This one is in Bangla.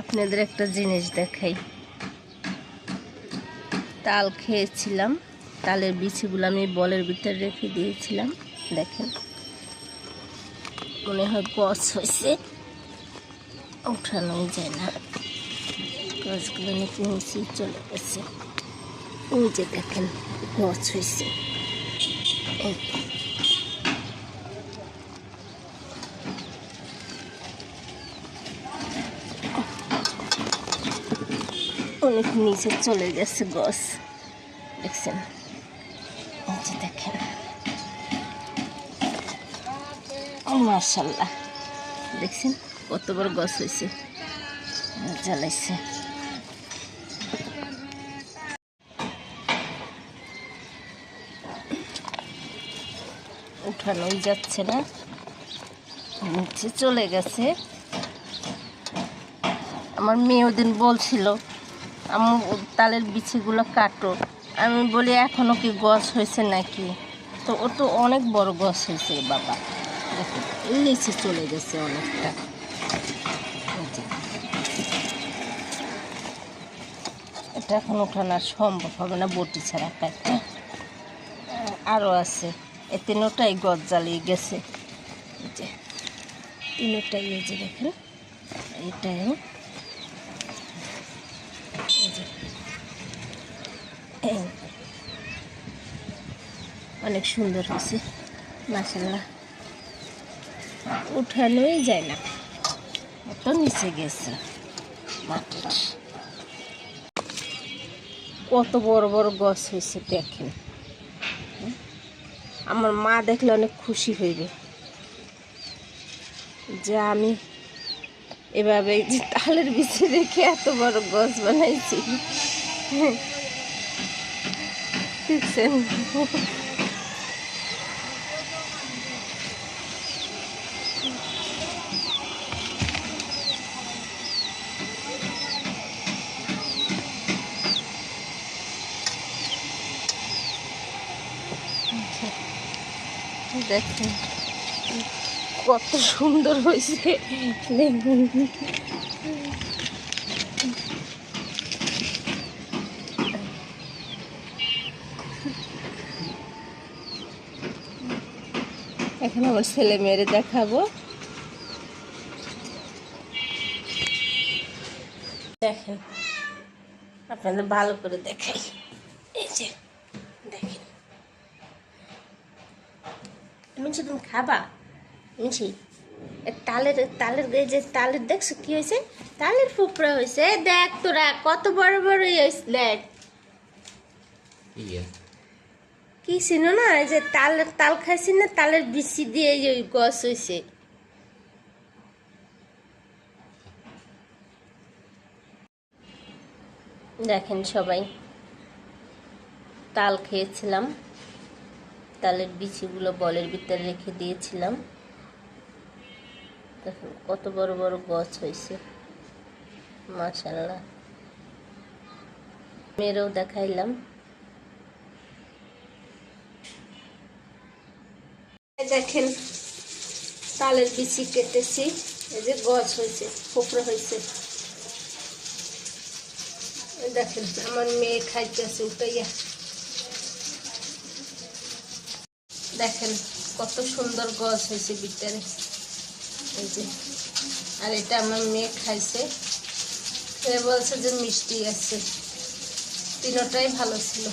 আপনাদের একটা জিনিস দেখাই। তাল খেয়েছিলাম, তালের বিচিগুলো আমি বলের ভিতরে রেখে দিয়েছিলাম, দেখেন। মনে হয় গছ হয়েছে, উঠানোই যায় না। গাছগুলো নাকি নিচে চলে গেছে। ওই যে দেখেন, গছ হয়েছে। অনেক নিচে চলে গেছে গছ দেখছেন? যে দেখেন। মার্শাল্লাহ দেখছেন? কত বড় গছ হয়েছে জ্বালাইছে। উঠানোই যাচ্ছে না। নিচে চলে গেছে। আমার মেয়ে ওদিন বলছিল আমি তালের বিচিগুলো কাটো। আমি বলি এখনও কি গছ হয়েছে নাকি? তো ও তো অনেক বড় গছ হয়েছে বাবা। দেখো নিচে চলে গেছে অনেকটা। এটা এখন ওঠানো সম্ভব হবে না, বটি ছাড়া কাটতে। আরও আছে। এ তিনোটাই গছ জ্বালিয়ে গেছে। তিনোটাই এই যে দেখেন এটাও এই যে। এই। অনেক সুন্দর হয়েছে মাসাল্লাহ উঠানোই যায় না। এত নিচে গেছে। কত বড় বড় গছ হয়েছে, দেখেন। আমার মা দেখলে অনেক খুশি হইবে। যে আমি এভাবে তালের বিচে রেখে এত বড় গছ বানাইছি। দেখছেন দেখেন কত সুন্দর হয়েছে। দেখুন এখন আমার ছেলে মেয়েরে দেখাবো। দেখেন আপনাদের ভালো করে দেখাই এই যে দেখেন। মিনছি তুমি খাবা? মিনছি তালের তালের এই যে তালের দেখছ কি হয়েছে? তালের ফুপড়া হয়েছে। দেখ তোরা কত বড় বড় হয়েছে দেখ। ইয়ে। কি ছিল না? এই যে তালের তাল খাইছি না, তালের বিচি দিয়ে ওই গছ হয়েছে দেখেন সবাই, তাল খেয়েছিলাম। তালের বিচিগুলো বলের ভিতরে রেখে দিয়েছিলাম। দেখুন কত বড় বড় গাছ হয়েছে মাশাল্লাহ মেয়েরও দেখাইলাম। দেখেন, তালের বিচি কেটেছি, এই যে গছ হয়েছে, ফোপড়া হয়েছে। দেখেন, আমার মেয়ে খাইতেছে, উঠাইয়া। দেখেন, কত সুন্দর গছ হয়েছে ভিতরে। এই যে, আর এটা আমার মেয়ে খাইছে। সে বলছে যে মিষ্টি আছে। তিনোটাই ভালো ছিল।